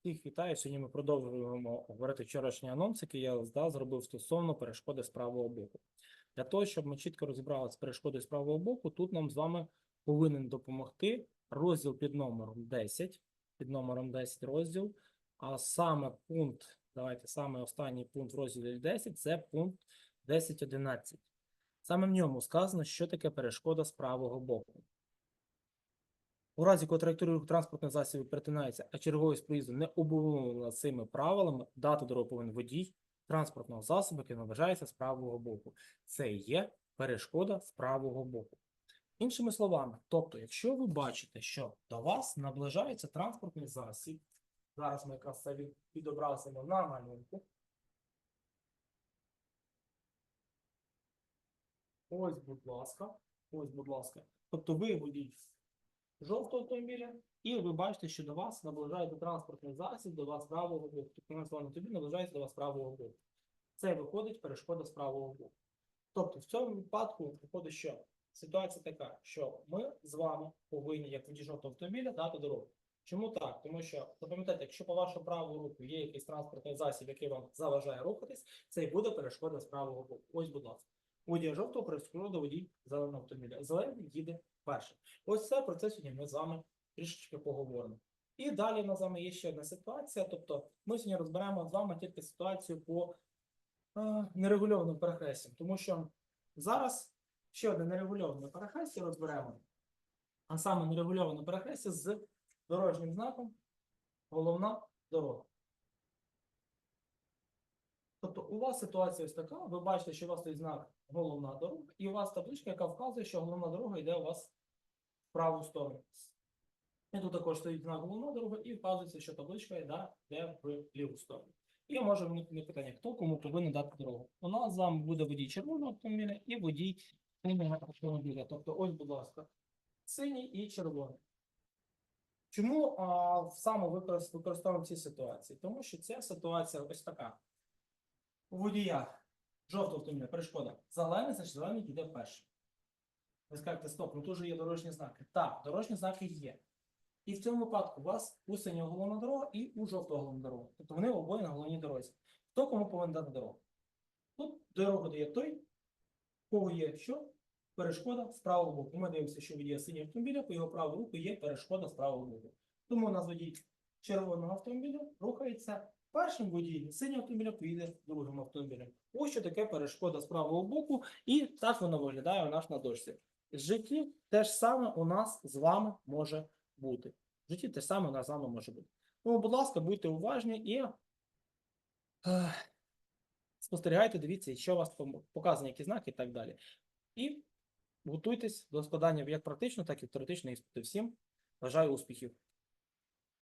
Всіх вітаю. Сьогодні ми продовжуємо говорити вчорашній анонс, який я да, зробив стосовно перешкоди з правого боку. Для того, щоб ми чітко розібралися з перешкодою з правого боку, тут нам з вами повинен допомогти розділ під номером 10, під номером 10 розділ, а саме пункт, давайте саме останній пункт в розділі 10 це пункт 10.11. Саме в ньому сказано, що таке перешкода з правого боку. У разі, коли транспортних засобів перетинається, а черговість проїзду не обумовлена цими правилами, дати дорогу повинен водій транспортного засобу, який наближається з правого боку. Це є перешкода з правого боку. Іншими словами, тобто, якщо ви бачите, що до вас наближається транспортний засіб, зараз ми якраз це відобразимо на малюнку. Ось, будь ласка, ось, будь ласка. Тобто ви водій жовтого автомобіля, і ви бачите, що до вас наближається транспортний засіб до вас правого боку. Тобто на своєму тобі наближається до вас правого боку. Це виходить перешкода з правого боку. Тобто, в цьому випадку виходить, що ситуація така, що ми з вами повинні, як водій жовтого автомобіля, дати дорогу. Чому так? Тому що запам'ятайте, якщо по вашому правому руку є якийсь транспортний засіб, який вам заважає рухатись, це і буде перешкода з правого боку. Ось, будь ласка. Водія жовтого перешкода водій зеленого автомобіля. Зелений їде першим. Ось це про це сьогодні ми з вами трішечки поговоримо. І далі в нас з вами є ще одна ситуація. Тобто ми сьогодні розберемо з вами тільки ситуацію по е, нерегульованим перехрестям, тому що зараз ще одне нерегульоване перехрестя розберемо, а саме нерегульоване перехрестя з дорожнім знаком головна дорога. Тобто у вас ситуація ось така, ви бачите, що у вас стоїть знак головна дорога, і у вас табличка, яка вказує, що головна дорога йде у вас в праву сторону. І тут також стоїть знак головна дорога, і вказується, що табличка йде, в ліву сторону. І може виникнути питання, хто кому повинен дати дорогу. У нас з буде водій червоного автомобіля і водій синього автомобіля. Тобто, ось, будь ласка, синій і червоний. Чому а, саме використовуємо ці ситуації? Тому що ця ситуація ось така. У водія жовтого автомобіля перешкода. Зелений, значить зелений йде перший. Ви скажете, стоп, ну тут же є дорожні знаки. Так, дорожні знаки є. І в цьому випадку у вас у синього головна дорога і у жовтого головна дорога. Тобто вони обоє на головній дорозі. Хто кому повинен дати дорогу? Тут дорогу дає той, у кого є що? Перешкода з правого боку. Ми дивимося, що водія синього автомобіля, по його праву руку є перешкода з правого боку. Тому у нас водій червоного автомобіля рухається першим водій синього автомобіля поїде другим автомобілем. Ось що таке перешкода з правого боку, і так воно виглядає у нас на дошці. В житті те ж саме у нас з вами може бути. В житті те ж саме у нас з вами може бути. Тому, будь ласка, будьте уважні і е, спостерігайте, дивіться, що у вас показані, які знаки і так далі. І готуйтесь до складання як практично, так і теоретичної іспиту. Всім бажаю успіхів.